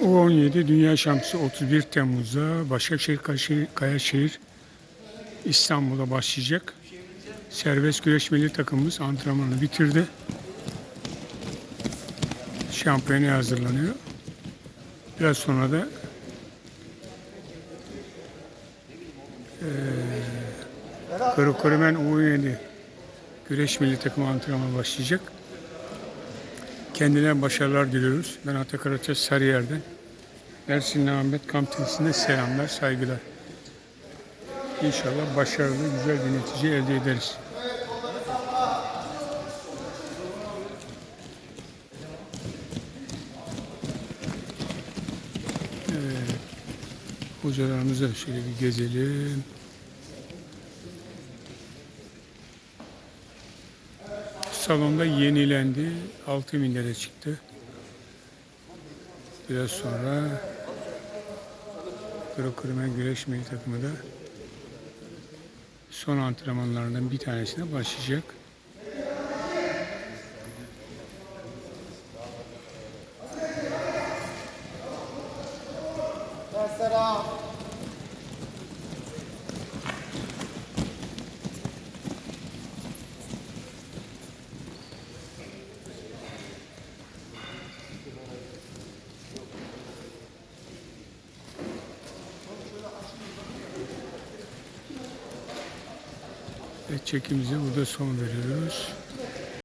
U17 Dünya Şampiyonu 31 Temmuz'da Başakşehir Kayaşehir İstanbul'da başlayacak. Serbest güreş milli takımımız antrenmanını bitirdi. Şampiyonaya hazırlanıyor. Biraz sonra da eee Kırıkkırımen U17 güreş milli takımı antrenmanı başlayacak. Kendine başarılar diliyoruz. Ben Atak Araç'a Sarıyer'den. Mersinli Ahmet Kamp Temsili'ne selamlar, saygılar. İnşallah başarılı, güzel bir netice elde ederiz. Evet. Hocalarımızı da şöyle bir gezelim. Salonda yenilendi. 6 milyara çıktı. Biraz sonra Kırık Kırmen Güreş Milli Takımı da son antrenmanlarından bir tanesine başlayacak. Ve çekimize burada son veriyoruz.